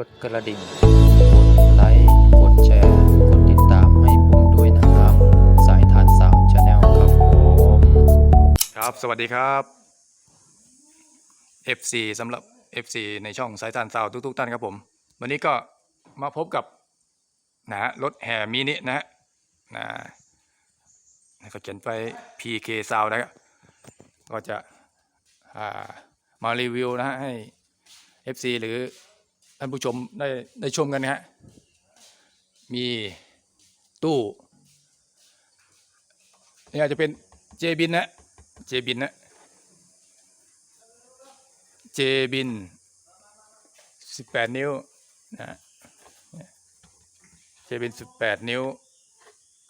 กดกระดิ่ง กดไลค์ กดแชร์ กดติดตามให้ผมด้วยนะครับ สายทานสาวชาแนลครับผมครับ สวัสดีครับ FC สำหรับ FC ในช่องสายทานสาวทุกๆท่านครับผม วันนี้ก็มาพบกับนะฮะรถแห่มินินะฮะนะก็เขียนไป PK ซาวนะครับก็จะมารีวิวนะฮะให้ FC หรือ ท่านผู้ชมได้ได้ชมกันนะฮะ มีตู้นี่อาจจะเป็นเจบินนะ เจบินนะ เจบินสิบแปดนิ้วนะเจบินสิบแปดนิ้ว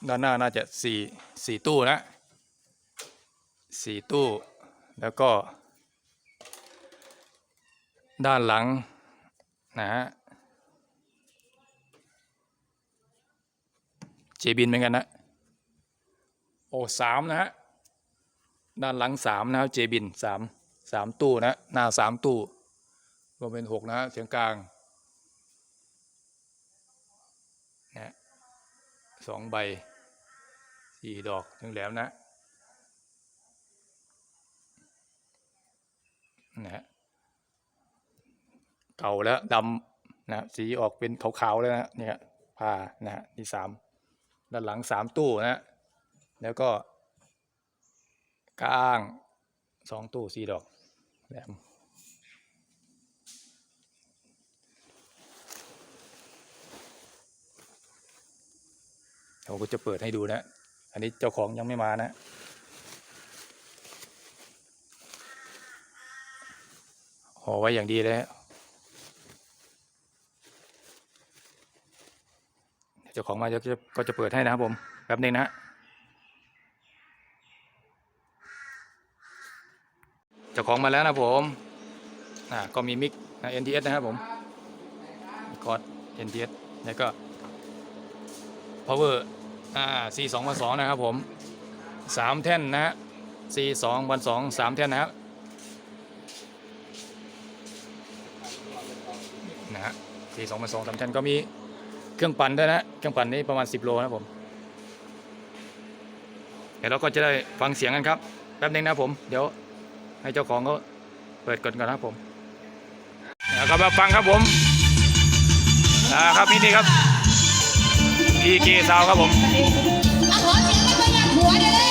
ด้านหน้าน่าจะสี่สี่ตู้นะสี่ตู้ แล้วก็ ด้านหลัง นะฮะเจบินเหมือนกันนะโอ้สามนะฮะด้านหลังสามนะครับเจบินสามสามตู้นะหน้าสามตู้รวมเป็นหกนะฮะเสียงกลางนะสองใบสี่ดอกถึงแหลมนะนะฮะ เก่าแล้วดำนะสีออกเป็นขาวๆแล้วนะเนี่ยผ้านะฮะที่สามด้านหลังสามตู้นะฮะแล้วก็กลางสองตู้สี่ดอกแหลมผมก็จะเปิดให้ดูนะ อันนี้เจ้าของยังไม่มานะ ห่อไว้อย่างดีเลยฮะ เจ้าของมาจะก็จะเปิดให้นะครับผมแป๊บนึงนะฮะเจ้าของมาแล้วนะผมอ่าก็มีมิกนะ NTS นะครับผมคอร์ด NTS แล้วก็ power อ่า C 2 1 2นะครับผมสามแท่นนะฮะ C 2 1 2สามแท่นนะครับนะฮะ C 2 1 2สามแท่นก็มี เครื่องปั่นด้วยนะ เครื่องปั่นนี่ประมาณ 10 โลนะผม เดี๋ยวเราก็จะได้ฟังเสียงกันครับ แป๊บนึงนะผม เดี๋ยวให้เจ้าของเขาเปิดก่อนก่อนนะผมนะครับมาฟังครับผมนะครับนี่นี่ครับพีเกซาวครับผมขอเสียงให้ประหยัดหัวเลย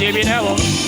ตู้เ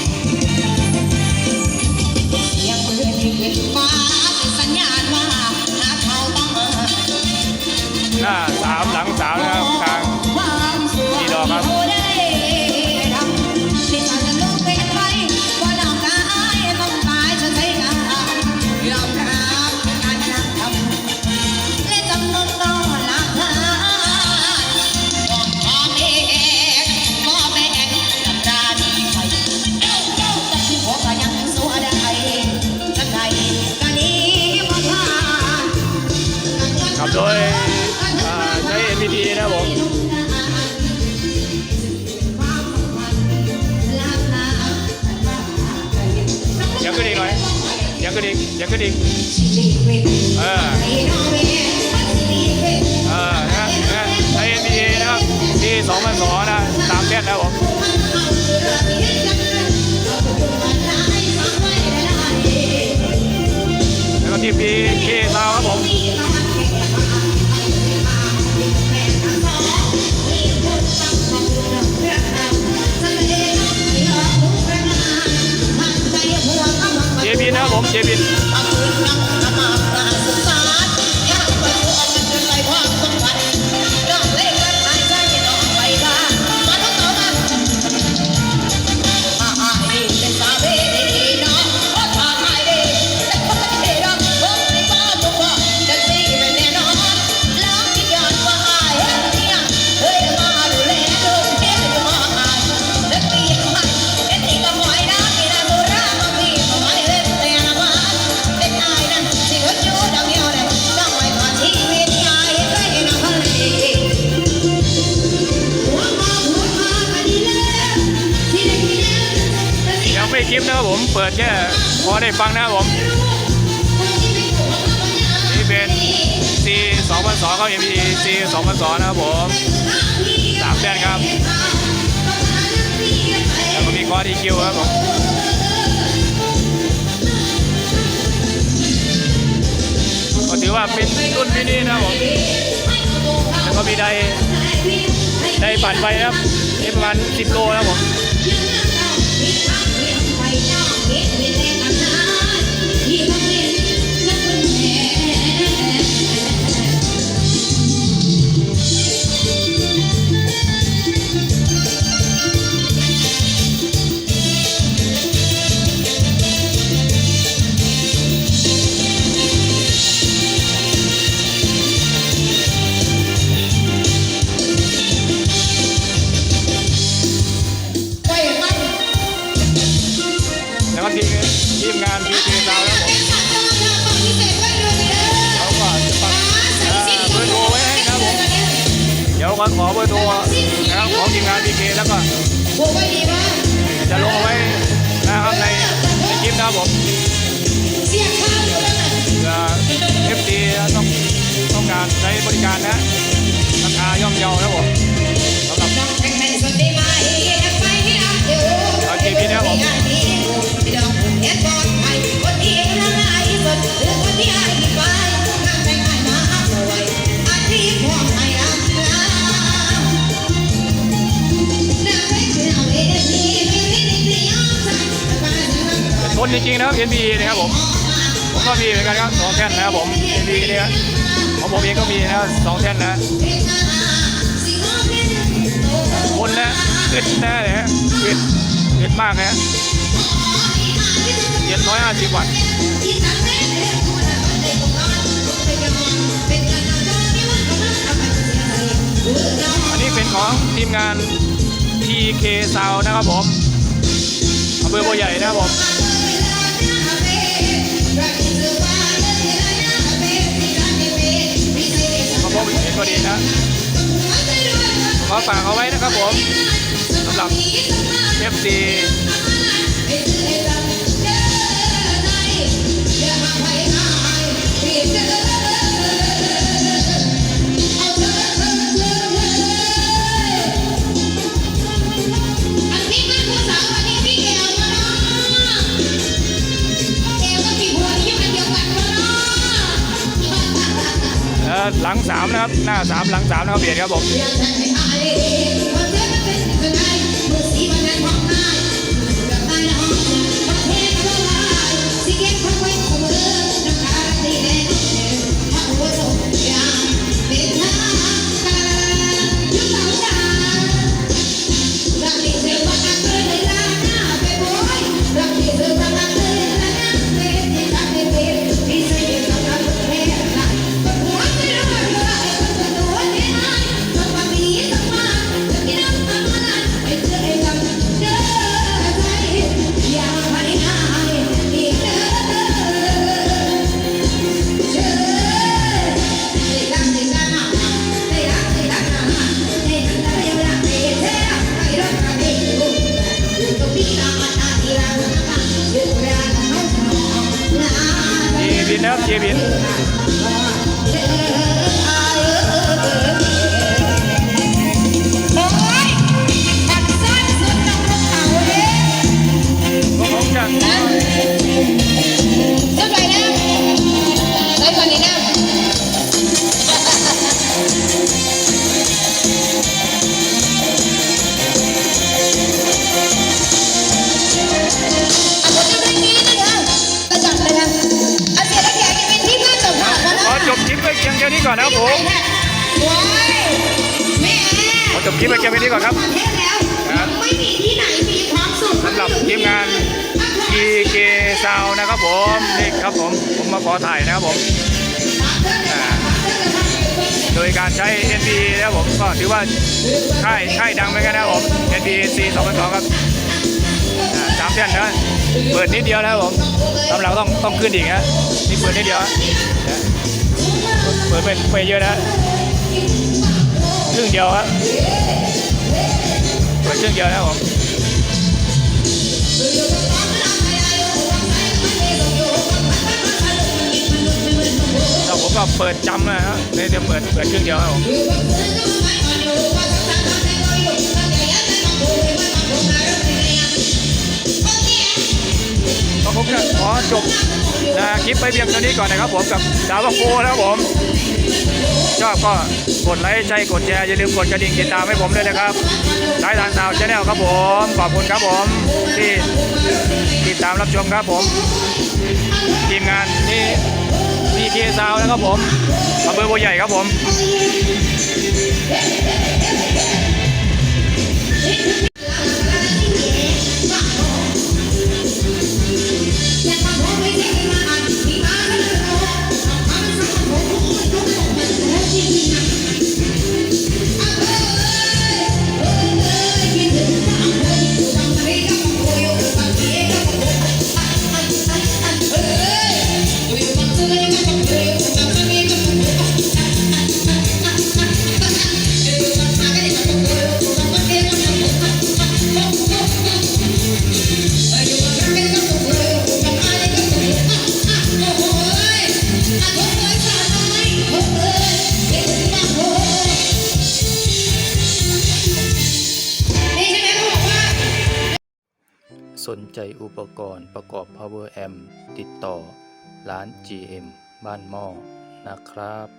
โดยใช้ NPT นะครับผมยังขึ้นอีกหน่อยยังขึ้นอีกยังขึ้นอีกเออเออนะใช้ NPT นะครับที่สองพันสองนะสามเมตรแล้วผม ดแค่พอได้ฟังนะครับผม นี่เป็น C 2002ครับ MP C 2002นะครับผมสามแดนครับ แล้วก็มีคอร์ด EQ ครับผมก็ถือว่าเป็นรุ่นมินินะครับผมแล้วก็มีไดได้ปั่นไปครับนี่ประมาณ 10 โลนะครั บผมแล้ว เดี๋ยวก็ขอเบอร์โทรนะครับของทีมงานพีเคแล้วก็จะลงเอาไว้นะครับในในคลิปนะครับผมเอฟซีต้องต้องการใช้บริการนะราคาย่อมเยานะครับผมสำหรับโอเคพี่นะครับผม ริงๆนะครับ NB นะครับผมผมก็มีเหมือนกันครับสองแท่นนะครับผม NB เนี่ยของผมเองก็มีนะสองแท่นนะทนนะอึดนะเนี่ยฮะอึดอึดมากนะเจ็ดร้อยห้าสิบวัตต์อันนี้เป็นของทีมงาน TK Sound นะครับผมอำเภอบัวใหญ่นะครับผม มาพบเห็นพอดีนะขอฝากเอาไว้นะครับผมสำหรับ FC นะครับ หน้าสามหลังสามนะครับเบียดครับผม บคลิปไปแค่นี้ก่อนครับประเทศแล้วยังไม่มีที่ไหนมีความสุขสำหรับทีมงาน TK Sound นะครับผมนี่ครับผมผมมาขอถ่ายนะครับผมอ่าโดยการใช้ NP นะครับผมก็ถือว่าค่ายค่ายดังเหมือนกันนะครับผม NP C 2002ครับอ่าสามแท่นนะเปิดนิดเดียวนะครับผมสำหรับต้องต้องขึ้นอีกนะนี่เปิดนิดเดียวนะเปิดไปไปเยอะนะค รึ่งเดียวครับเปิดครึ่งเดียวนะครับผมเราผมก็เปิดจำนะฮะเดี๋ยวเปิดเปิดเครื่องเดียวครับผมก็ผมจะขอจบนะคลิปไปเพียงเท่านี้ก่อนนะครับผมกับดาวโฟนะครับผม ชอบก็กดไลค์ใช่กดแชร์อย่าลืมกดกระดิ่งติดตามให้ผมด้วยนะครับสายทางดาวชาแนลครับผม ขอบคุณครับผมที่ติดตามรับชมครับผม ทีมงานนี่พีเคซาวนะครับผมอำเภอบัวใหญ่ครับผม ใจอุปกรณ์ประกอบ Power Amp ติดต่อ ร้าน GM บ้านหม้อนะครับ